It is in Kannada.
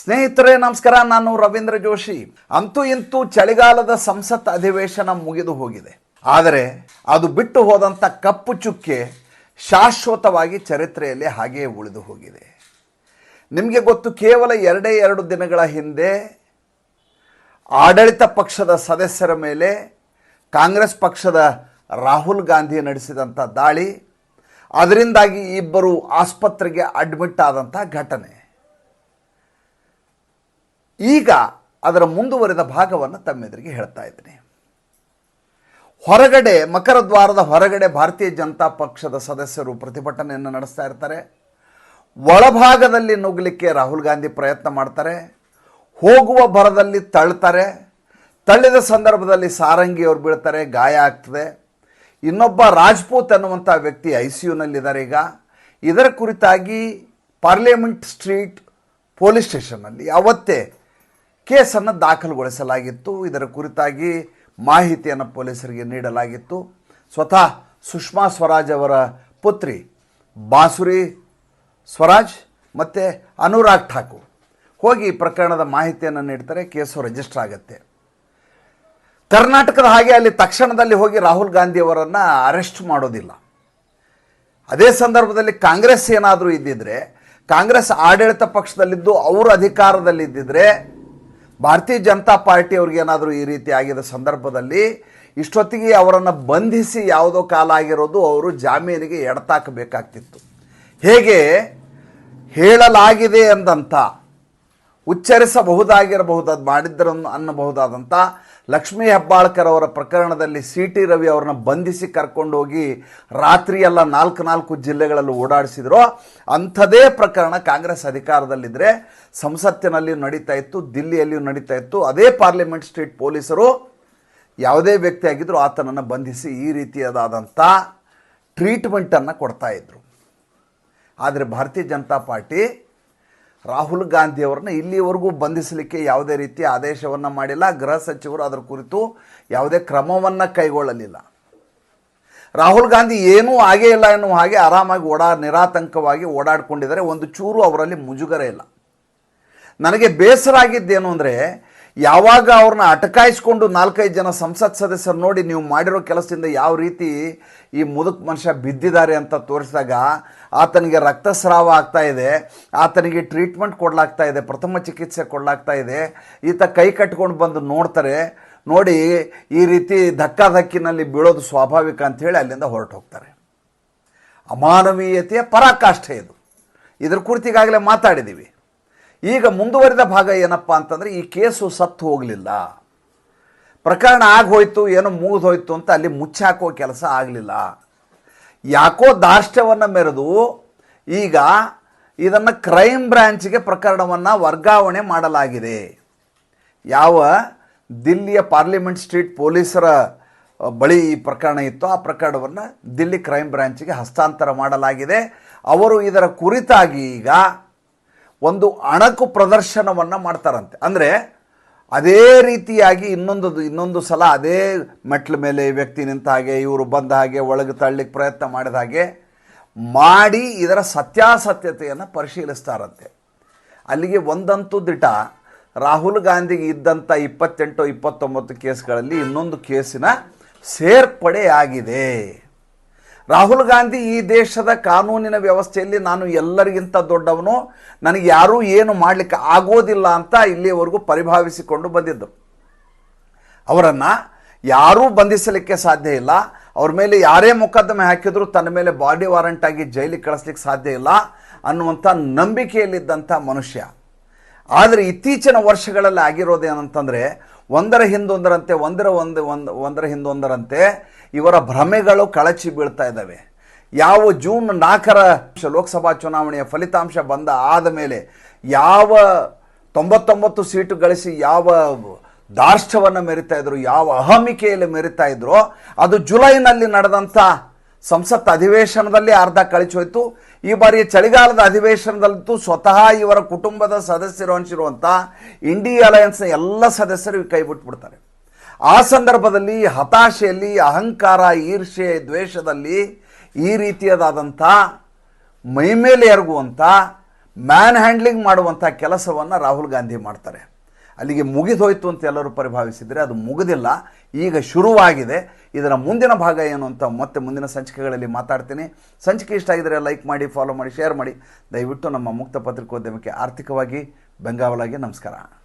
ಸ್ನೇಹಿತರೇ, ನಮಸ್ಕಾರ. ನಾನು ರವೀಂದ್ರ ಜೋಶಿ. ಅಂತೂ ಇಂತೂ ಚಳಿಗಾಲದ ಸಂಸತ್ ಅಧಿವೇಶನ ಮುಗಿದು ಹೋಗಿದೆ. ಆದರೆ ಅದು ಬಿಟ್ಟು ಹೋದಂಥ ಕಪ್ಪು ಚುಕ್ಕೆ ಶಾಶ್ವತವಾಗಿ ಚರಿತ್ರೆಯಲ್ಲಿ ಹಾಗೆಯೇ ಉಳಿದು ಹೋಗಿದೆ. ನಿಮಗೆ ಗೊತ್ತು, ಕೇವಲ ಎರಡೇ ಎರಡು ದಿನಗಳ ಹಿಂದೆ ಆಡಳಿತ ಪಕ್ಷದ ಸದಸ್ಯರ ಮೇಲೆ ಕಾಂಗ್ರೆಸ್ ಪಕ್ಷದ ರಾಹುಲ್ ಗಾಂಧಿ ನಡೆಸಿದಂಥ ದಾಳಿ, ಅದರಿಂದಾಗಿ ಇಬ್ಬರು ಆಸ್ಪತ್ರೆಗೆ ಅಡ್ಮಿಟ್ ಆದಂಥ ಘಟನೆ. ಈಗ ಅದರ ಮುಂದುವರೆದ ಭಾಗವನ್ನು ತಮ್ಮೆದುರಿಗೆ ಹೇಳ್ತಾ ಇದ್ದೀನಿ. ಹೊರಗಡೆ, ಮಕರದ್ವಾರದ ಹೊರಗಡೆ ಭಾರತೀಯ ಜನತಾ ಪಕ್ಷದ ಸದಸ್ಯರು ಪ್ರತಿಭಟನೆಯನ್ನು ನಡೆಸ್ತಾ ಇರ್ತಾರೆ. ಒಳಭಾಗದಲ್ಲಿ ನುಗ್ಗಲಿಕ್ಕೆ ರಾಹುಲ್ ಗಾಂಧಿ ಪ್ರಯತ್ನ ಮಾಡ್ತಾರೆ. ಹೋಗುವ ಭರದಲ್ಲಿ ತಳ್ತಾರೆ. ತಳ್ಳಿದ ಸಂದರ್ಭದಲ್ಲಿ ಸಾರಂಗಿ ಅವ್ರು ಬೀಳ್ತಾರೆ, ಗಾಯ ಆಗ್ತದೆ. ಇನ್ನೊಬ್ಬ ರಾಜ್ಪೂತ್ ಅನ್ನುವಂಥ ವ್ಯಕ್ತಿ ಐ ಸಿ ಯುನಲ್ಲಿದ್ದಾರೆ ಈಗ. ಇದರ ಕುರಿತಾಗಿ ಪಾರ್ಲಿಮೆಂಟ್ ಸ್ಟ್ರೀಟ್ ಪೊಲೀಸ್ ಸ್ಟೇಷನ್ನಲ್ಲಿ ಅವತ್ತೇ ಕೇಸನ್ನು ದಾಖಲುಗೊಳಿಸಲಾಗಿತ್ತು. ಇದರ ಕುರಿತಾಗಿ ಮಾಹಿತಿಯನ್ನು ಪೊಲೀಸರಿಗೆ ನೀಡಲಾಗಿತ್ತು. ಸ್ವತಃ ಸುಷ್ಮಾ ಸ್ವರಾಜ್ ಅವರ ಪುತ್ರಿ ಬಾಸುರಿ ಸ್ವರಾಜ್ ಮತ್ತು ಅನುರಾಗ್ ಠಾಕೂರ್. ಹೋಗಿ ಪ್ರಕರಣದ ಮಾಹಿತಿಯನ್ನು ನೀಡ್ತಾರೆ, ಕೇಸು ರಿಜಿಸ್ಟರ್ ಆಗುತ್ತೆ. ಕರ್ನಾಟಕದ ಹಾಗೆ ಅಲ್ಲಿ ತಕ್ಷಣದಲ್ಲಿ ಹೋಗಿ ರಾಹುಲ್ ಗಾಂಧಿ ಅವರನ್ನು ಅರೆಸ್ಟ್ ಮಾಡೋದಿಲ್ಲ. ಅದೇ ಸಂದರ್ಭದಲ್ಲಿ ಕಾಂಗ್ರೆಸ್ ಏನಾದರೂ ಇದ್ದಿದ್ರೆ, ಕಾಂಗ್ರೆಸ್ ಆಡಳಿತ ಪಕ್ಷದಲ್ಲಿದ್ದು ಅವರು ಅಧಿಕಾರದಲ್ಲಿದ್ದಿದ್ರೆ ಭಾರತೀಯ ಜನತಾ ಪಾರ್ಟಿ ಅವ್ರಿಗೇನಾದರೂ ಈ ರೀತಿ ಆಗಿದ ಸಂದರ್ಭದಲ್ಲಿ ಇಷ್ಟೊತ್ತಿಗೆ ಅವರನ್ನು ಬಂಧಿಸಿ ಯಾವುದೋ ಕಾಲ ಆಗಿರೋದು ಅವರು ಜಾಮೀನಿಗೆ ಎಡತಾಕಬೇಕಾಗ್ತಿತ್ತು. ಹೇಗೆ ಹೇಳಲಾಗಿದೆ ಎಂದಂಥ ಉಚ್ಚರಿಸಬಹುದಾಗಿರಬಹುದಾದ, ಮಾಡಿದ್ದರನ್ನು ಅನ್ನಬಹುದಾದಂಥ ಲಕ್ಷ್ಮೀ ಹೆಬ್ಬಾಳ್ಕರ್ ಅವರ ಪ್ರಕರಣದಲ್ಲಿ ಸಿ ಟಿ ರವಿ ಅವರನ್ನ ಬಂಧಿಸಿ ಕರ್ಕೊಂಡೋಗಿ ರಾತ್ರಿಯೆಲ್ಲ ನಾಲ್ಕು ನಾಲ್ಕು ಜಿಲ್ಲೆಗಳಲ್ಲಿ ಓಡಾಡಿಸಿದ್ರು. ಅಂಥದೇ ಪ್ರಕರಣ ಕಾಂಗ್ರೆಸ್ ಅಧಿಕಾರದಲ್ಲಿದ್ದರೆ ಸಂಸತ್ತಿನಲ್ಲಿಯೂ ನಡೀತಾ ಇತ್ತು, ದಿಲ್ಲಿಯಲ್ಲಿಯೂ ನಡೀತಾ ಇತ್ತು. ಅದೇ ಪಾರ್ಲಿಮೆಂಟ್ ಸ್ಟ್ರೀಟ್ ಪೊಲೀಸರು ಯಾವುದೇ ವ್ಯಕ್ತಿ ಆಗಿದ್ದರೂ ಆತನನ್ನು ಬಂಧಿಸಿ ಈ ರೀತಿಯಾದಂಥ ಟ್ರೀಟ್ಮೆಂಟನ್ನು ಕೊಡ್ತಾ ಇದ್ರು. ಆದರೆ ಭಾರತೀಯ ಜನತಾ ಪಾರ್ಟಿ ರಾಹುಲ್ ಗಾಂಧಿ ಅವರನ್ನ ಇಲ್ಲಿವರೆಗೂ ಬಂಧಿಸಲಿಕ್ಕೆ ಯಾವುದೇ ರೀತಿಯ ಆದೇಶವನ್ನು ಮಾಡಿಲ್ಲ. ಗೃಹ ಸಚಿವರು ಅದರ ಕುರಿತು ಯಾವುದೇ ಕ್ರಮವನ್ನು ಕೈಗೊಳ್ಳಲಿಲ್ಲ. ರಾಹುಲ್ ಗಾಂಧಿ ಏನೂ ಆಗೇ ಇಲ್ಲ ಎನ್ನುವ ಹಾಗೆ ಆರಾಮಾಗಿ ಓಡಾ, ನಿರಾತಂಕವಾಗಿ ಓಡಾಡಿಕೊಂಡಿದ್ದಾರೆ. ಒಂದು ಚೂರು ಅವರಲ್ಲಿ ಮುಜುಗರ ಇಲ್ಲ. ನನಗೆ ಬೇಸರ ಆಗಿದ್ದೇನು ಅಂದರೆ ಯಾವಾಗ ಅವ್ರನ್ನ ಅಟಕಾಯಿಸ್ಕೊಂಡು ನಾಲ್ಕೈದು ಜನ ಸಂಸತ್ ಸದಸ್ಯರು ನೋಡಿ ನೀವು ಮಾಡಿರೋ ಕೆಲಸದಿಂದ ಯಾವ ರೀತಿ ಈ ಮುದುಕ್ ಮನುಷ್ಯ ಬಿದ್ದಿದ್ದಾರೆ ಅಂತ ತೋರಿಸಿದಾಗ ಆತನಿಗೆ ರಕ್ತಸ್ರಾವ ಆಗ್ತಾ ಇದೆ, ಆತನಿಗೆ ಟ್ರೀಟ್ಮೆಂಟ್ ಕೊಡಲಾಗ್ತಾ ಇದೆ, ಪ್ರಥಮ ಚಿಕಿತ್ಸೆ ಕೊಡಲಾಗ್ತಾ ಇದೆ. ಈತ ಕೈ ಕಟ್ಕೊಂಡು ಬಂದು ನೋಡ್ತಾರೆ, ನೋಡಿ ಈ ರೀತಿ ಧಕ್ಕಾಧಕ್ಕಿನಲ್ಲಿ ಬೀಳೋದು ಸ್ವಾಭಾವಿಕ ಅಂಥೇಳಿ ಅಲ್ಲಿಂದ ಹೊರಟು ಹೋಗ್ತಾರೆ. ಅಮಾನವೀಯತೆಯ ಪರಾಕಾಷ್ಠೆ ಇದು. ಇದ್ರ ಕುರಿತಿಗಾಗಲೇ ಮಾತಾಡಿದ್ದೀವಿ ಈಗ ಮುಂದುವರಿದ ಭಾಗ ಏನಪ್ಪ ಅಂತಂದರೆ ಈ ಕೇಸು ಸತ್ತು ಹೋಗಲಿಲ್ಲ. ಪ್ರಕರಣ ಆಗೋಯ್ತು ಏನೋ ಮುಗಿದು ಹೋಯ್ತು ಅಂತ ಅಲ್ಲಿ ಮುಚ್ಚಾಕೋ ಕೆಲಸ ಆಗಲಿಲ್ಲ. ಯಾಕೋ ದಾರ್ಷ್ಟ್ಯವನ್ನು ಮೆರೆದು ಈಗ ಇದನ್ನು ಕ್ರೈಮ್ ಬ್ರ್ಯಾಂಚ್ಗೆ ಪ್ರಕರಣವನ್ನು ವರ್ಗಾವಣೆ ಮಾಡಲಾಗಿದೆ. ಯಾವ ದಿಲ್ಲಿಯ ಪಾರ್ಲಿಮೆಂಟ್ ಸ್ಟ್ರೀಟ್ ಪೊಲೀಸರ ಬಳಿ ಈ ಪ್ರಕರಣ ಇತ್ತು. ಆ ಪ್ರಕರಣವನ್ನು ದಿಲ್ಲಿ ಕ್ರೈಮ್ ಬ್ರಾಂಚ್ಗೆ ಹಸ್ತಾಂತರ ಮಾಡಲಾಗಿದೆ. ಅವರು ಇದರ ಕುರಿತಾಗಿ ಈಗ ಒಂದು ಅಣಕು ಪ್ರದರ್ಶನವನ್ನು ಮಾಡ್ತಾರಂತೆ. ಅಂದರೆ ಅದೇ ರೀತಿಯಾಗಿ ಇನ್ನೊಂದು ಇನ್ನೊಂದು ಸಲ ಅದೇ ಮೆಟ್ಲ ಮೇಲೆ ವ್ಯಕ್ತಿ ನಿಂತ ಹಾಗೆ, ಇವರು ಬಂದ ಹಾಗೆ, ಒಳಗೆ ತಳ್ಳಲಿಕ್ಕೆ ಪ್ರಯತ್ನ ಮಾಡಿದ ಹಾಗೆ ಮಾಡಿ ಇದರ ಸತ್ಯಾಸತ್ಯತೆಯನ್ನು ಪರಿಶೀಲಿಸ್ತಾರಂತೆ. ಅಲ್ಲಿಗೆ ಒಂದಂತೂ ದಿಟ ರಾಹುಲ್ ಗಾಂಧಿಗೆ ಇದ್ದಂಥ ಇಪ್ಪತ್ತೆಂಟು, ಇಪ್ಪತ್ತೊಂಬತ್ತು ಕೇಸ್ಗಳಲ್ಲಿ ಇನ್ನೊಂದು ಕೇಸಿನ ಸೇರ್ಪಡೆಯಾಗಿದೆ. ರಾಹುಲ್ ಗಾಂಧಿ ಈ ದೇಶದ ಕಾನೂನಿನ ವ್ಯವಸ್ಥೆಯಲ್ಲಿ ನಾನು ಎಲ್ಲರಿಗಿಂತ ದೊಡ್ಡವನು, ನನಗೆ ಯಾರೂ ಏನು ಮಾಡಲಿಕ್ಕೆ ಆಗೋದಿಲ್ಲ ಅಂತ ಇಲ್ಲಿಯವರೆಗೂ ಪರಿಭಾವಿಸಿಕೊಂಡು ಬಂದಿದ್ದರು ಅವರನ್ನು ಯಾರೂ ಬಂಧಿಸಲಿಕ್ಕೆ ಸಾಧ್ಯ ಇಲ್ಲ. ಅವ್ರ ಮೇಲೆ ಯಾರೇ ಮೊಕದ್ದಮೆ ಹಾಕಿದರೂ ತನ್ನ ಮೇಲೆ ಬಾಡಿ ವಾರಂಟ್ ಆಗಿ ಜೈಲಿಗೆ ಕಳಿಸ್ಲಿಕ್ಕೆ ಸಾಧ್ಯ ಇಲ್ಲ ಅನ್ನುವಂಥ ನಂಬಿಕೆಯಲ್ಲಿದ್ದಂಥ ಮನುಷ್ಯ. ಆದರೆ ಇತ್ತೀಚಿನ ವರ್ಷಗಳಲ್ಲಿ ಆಗಿರೋದೇನಂತಂದರೆ ಒಂದರ ಹಿಂದೊಂದರಂತೆ, ಒಂದರ ಒಂದು ಒಂದು, ಒಂದರ ಹಿಂದೊಂದರಂತೆ ಇವರ ಭ್ರಮೆಗಳು ಕಳಚಿ ಬೀಳ್ತಾ ಇದ್ದಾವೆ. ಯಾವ ಜೂನ್ ನಾಲ್ಕರ ಲೋಕಸಭಾ ಚುನಾವಣೆಯ ಫಲಿತಾಂಶ ಬಂದ ಆದ ಮೇಲೆ ಯಾವ ತೊಂಬತ್ತೊಂಬತ್ತು ಸೀಟು ಗಳಿಸಿ ಯಾವ ದಾರ್ಷ್ಟ್ಯವನ್ನು ಮೆರಿತಾ ಇದ್ರು, ಯಾವ ಅಹಮಿಕೆಯಲ್ಲಿ ಮೆರಿತಾ ಇದ್ರು, ಅದು ಜುಲೈನಲ್ಲಿ ನಡೆದಂಥ ಸಂಸತ್ ಅಧಿವೇಶನದಲ್ಲಿ ಅರ್ಧ ಕಳಿಚೋಯ್ತು ಈ ಬಾರಿ ಚಳಿಗಾಲದ ಅಧಿವೇಶನದಲ್ಲಂತೂ ಸ್ವತಃ ಇವರ ಕುಟುಂಬದ ಸದಸ್ಯರು ಅನಿಸಿರುವಂಥ ಇಂಡಿ ಅಲಯನ್ಸ್ನ ಎಲ್ಲ ಸದಸ್ಯರು ಕೈ ಬಿಟ್ಬಿಡ್ತಾರೆ. ಆ ಸಂದರ್ಭದಲ್ಲಿ ಹತಾಶೆಯಲ್ಲಿ, ಅಹಂಕಾರ ಈರ್ಷೆ ದ್ವೇಷದಲ್ಲಿ ಈ ರೀತಿಯದಾದಂಥ ಮೈಮೇಲೆ ಎರಗುವಂಥ ಮ್ಯಾನ್ ಹ್ಯಾಂಡ್ಲಿಂಗ್ ಮಾಡುವಂಥ ಕೆಲಸವನ್ನು ರಾಹುಲ್ ಗಾಂಧಿ ಮಾಡ್ತಾರೆ. ಅಲ್ಲಿಗೆ ಮುಗಿದೋಯ್ತು ಅಂತ ಎಲ್ಲರೂ ಪರಿಭಾವಿಸಿದರೆ ಅದು ಮುಗಿದಿಲ್ಲ. ಈಗ ಶುರುವಾಗಿದೆ. ಇದರ ಮುಂದಿನ ಭಾಗ ಏನು ಅಂತ ಮತ್ತೆ ಮುಂದಿನ ಸಂಚಿಕೆಗಳಲ್ಲಿ ಮಾತಾಡ್ತೀನಿ. ಸಂಚಿಕೆ ಇಷ್ಟ ಆಗಿದರೆ ಲೈಕ್ ಮಾಡಿ, ಫಾಲೋ ಮಾಡಿ, ಶೇರ್ ಮಾಡಿ. ದಯವಿಟ್ಟು ನಮ್ಮ ಮುಕ್ತ ಪತ್ರಿಕೋದ್ಯಮಕ್ಕೆ ಆರ್ಥಿಕವಾಗಿ ಬೆಂಗಾವಲಾಗಿ ನಮಸ್ಕಾರ.